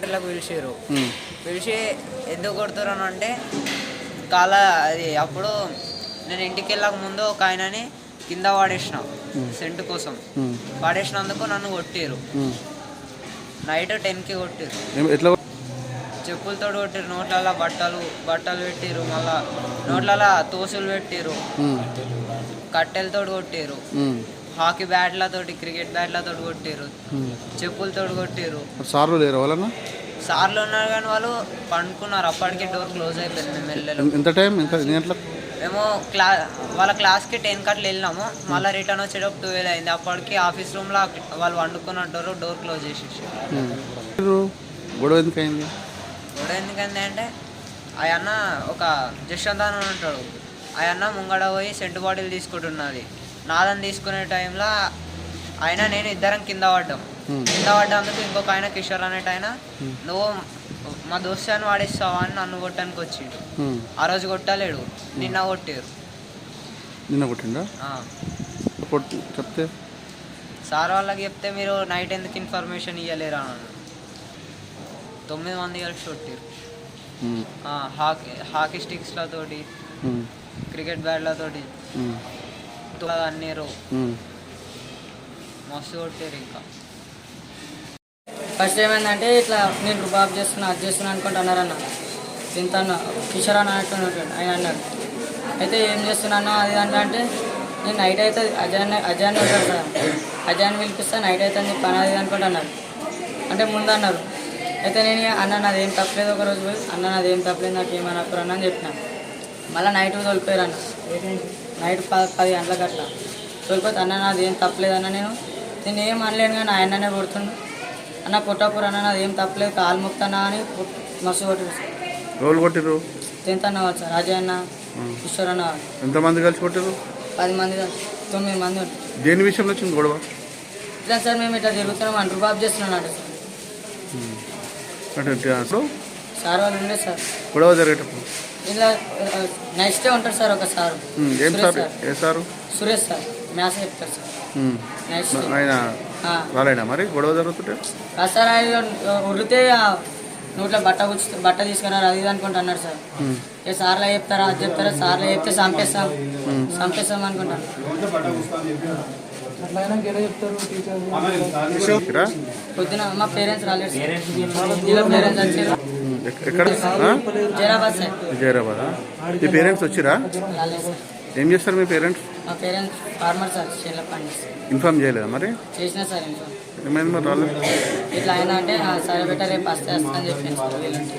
పిలిచిర్రు. ఉమ్, పిలిచి ఎందుకు కొడుతున్నారు అంటే కాల అది అప్పుడు నేను ఇంటికి వెళ్ళక ముందు ఒక ఆయనని కింద పడేసిన సెంటు కోసం. ఉమ్, పడేసినందుకు నన్ను కొట్టిరు. నైట్ టెన్కి కొట్టిరు చెప్పులతో కొట్టిరు నోట్లలో బట్టలు బట్టలు పెట్టిరు మళ్ళా నోట్లలో తోసులు పెట్టిరు కట్టెలతో కొట్టిరు హాకీ బ్యాట్లతోటి క్రికెట్ బ్యాట్లతోటి కొట్టిరు. చెప్పులతో కొట్టిరు సార్లు లేరు వాళ్ళన్నా సార్లు ఉన్నారు కానీ వాళ్ళు పండుకున్నారు. అప్పటికే డోర్ క్లోజ్ అయిపోయింది ఎన్- ఎంత టైం? ఎంత ఎన్ని గంటలకు? మేము క్లా వాళ్ళ క్లాస్కి టెన్ కట్లు వెళ్ళినాము. మళ్ళీ రిటర్న్ వచ్చేటప్పుడు ట్వెల్వ్ అయింది. అప్పటికి ఆఫీస్ రూమ్లో వాళ్ళు వండుకున్నట్టు డోర్ క్లోజ్ చేసేసి. గొడవ ఎందుకు అయింది గొడవ ఎందుకంటే అంటే ఆ అన్న ఒక జశ్వంత్ అని ఉంటాడు ఆ అన్న ముంగడ పోయి సెంటు బాటిల్ తీసుకుంటున్నది. నాదని తీసుకునే టైంలో ఆయన నేను ఇద్దరం కింద పడ్డాం. కింద పడ్డందుకు ఇంకొక ఆయన కిషోర్ అనేట ఆయన నువ్వు మా దోస్తాన్ని వాడేస్తావా అని నన్ను కొట్టడానికి వచ్చిండు. ఆ రోజు కొట్టలేడు నిన్న కొట్టారు. నిన్న కొట్టిండా? కొట్టి చెప్తే? సార్ వాళ్ళకి చెప్తే మీరు నైట్ ఎందుకు ఇన్ఫర్మేషన్ ఇవ్వలేరా అని అన్నాడు. తొమ్మిది మంది కలిసి కొట్టారు. హాకీ హాకీ స్టిక్స్లతోటి క్రికెట్ బ్యాట్లతోటి అన్నీరు. మస్తు కొట్టారు ఇంకా ఫస్ట్ ఏమైందంటే ఇట్లా నేను రుబాబ్ చేస్తున్నా అది చేస్తున్నా అనుకుంటున్నారన్న ఇంత అన్న కిషోర్ అన్న అంటున్నాడు ఆయన అన్నాడు. అయితే ఏం చేస్తున్నా అది అన్న అంటే నేను నైట్ అయితే అజయాన్ని అజయాన్ని ఉంటాడు సార్. అజయాన్ని పిలిపిస్తే నైట్ అయితే నీ పని అది అనుకుంటున్నారు అంటే ముందు అన్నారు. అయితే నేను అన్న నాది ఏం తప్పలేదు ఒక రోజు పోయి అన్న నాది ఏం తప్పలేదు నాకు ఏమనప్పుడు అని చెప్పిన. మళ్ళీ నైట్ తోలిపోయారు అన్న నైట్ ప పది గంటలకు అట్లా తోలిపోతే అన్న నాది ఏం తప్పలేదు అన్న నేను నేను ఏం అనలేను కానీ ఆయననే కొడుతుండు. అన్న కొట్టకూర అన్న నాది ఏం తప్పలేదు కాలు ముక్తానా అని మస్తు కొట్టారు సార్. ఎవరు కొట్టిరు టెన్త్ అన్న వాళ్ళు సార్ అజయ్ అన్న కిషోర్ అన్న వాళ్ళు. ఎంతమంది కలిసి కొట్టిరు పది మంది కాదు, తొమ్మిది మంది ఉంటారు దేని విషయంలో వచ్చింది గొడవ? ఇట్లా సార్ మేము ఇట్లా తిరుగుతున్నాం అని రుబాబ్ చేస్తున్నాం అంటే సార్. అంటే వాళ్ళు ఉండే సార్. గొడవ జరిగేటప్పుడు? ఇలా నెక్స్ట్ డే ఉంటారు సార్ ఒక సార్. ఉమ్, ఏం సురేష్ సార్? ఏ సారు? సురేష్ సార్. మ్యాథ్స్ చెప్తారు సార్. ఆయన. రాలేడా మరి? గొడవ జరుగుతుంటే? సార్ ఆయన ఉరితే నోట్లో బట్ట కూర్చు బట్ట తీసుకున్నారు అది ఇది అనుకుంటా అన్నాడు సార్. ఏ సార్లో చెప్తారా అది చెప్తారా సార్లో చెప్తే చంపేస్తాం. చంపేస్తాం అనుకుంటాను పొద్దున మా పేరెంట్స్ రాలేదు ఇలా పేరెంట్స్ వచ్చారు. ఎక్కడ? జైరాబాద్ సార్. విజయరాబాదా మీ పేరెంట్స్ వచ్చిరా? ఏం చేస్తారు మీ పేరెంట్స్? మా పేరెంట్స్ ఫార్మర్ సార్ చేనులో పండిస్తారు ఇన్ఫార్మ్ చేయలేదా మరి? చేసిన సార్ ఇంట్లో ఏమైంది మరి రాలేదు? ఇట్లా అయినా అంటే "ఆ, సరే బెటర్ రేపు వస్తే వస్తా అని చెప్పాను సార్ వీళ్ళంటే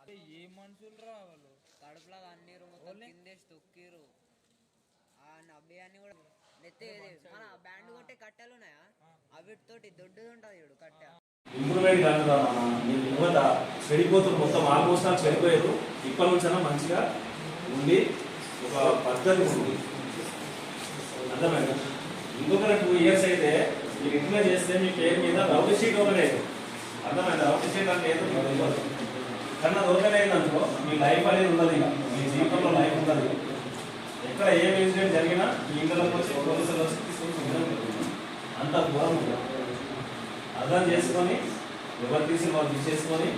అదే ఏ మనుషులు రా వాళ్ళు? కడుపులో అన్నీరు మొత్తం కిందేసి తొక్కిరు. ఆ నబ్బియాన్ని కూడా నెత్తి ఇది మన బ్యాండ్ కొట్టే కట్టెలు ఉన్నాయా? అవిటితోటి దొడ్డుది ఉంటుంది చూడు కట్టె. ఇంప్రూవ్మెంట్ కాదు మీరు యువత చెడిపోతున్నారు మొత్తం ఆల్మోస్ట్ ఆల్ చెడిపోయారు ఇప్పటి నుంచైనా మంచిగా ఉండి ఒక పద్ధతి ఉంది. అర్థమైందా? ఇంకొక టూ ఇయర్స్ అయితే మీరు ఇంట్లో చేస్తే మీ పేరు మీద రౌడీ షీట్ అయ్యేది అర్థమైందా? రౌడీ షీట్ అంటే ఏదో కన్నా తెలియదు కానీ మీ లైఫ్ అనేది ఉండదు ఇక. మీ జీవితంలో లైఫ్ ఉండదు ఎక్కడ ఏం ఇన్సిడెంట్ జరిగినా మీ ఇంట్లోకి వచ్చి పోలీసులు వచ్చి తీసుకొని అంత దూరం అర్థం చేసుకొని ఎవరు తీసి వాళ్ళు తీసేసుకొని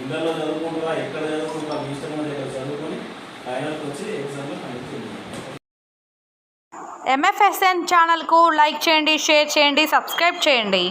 ఇళ్ళలో చదువుకుంటారా ఎక్కడ చదువుకుంటారా మీ ఇష్టం దగ్గర చదువుకొని ఫైనల్కి వచ్చి ఎగ్జామ్లో కనుక్కుంటుంది ఎంఎఫ్ఎస్ఎన్ ఛానల్కు లైక్ చేయండి షేర్ చేయండి సబ్స్క్రైబ్ చేయండి.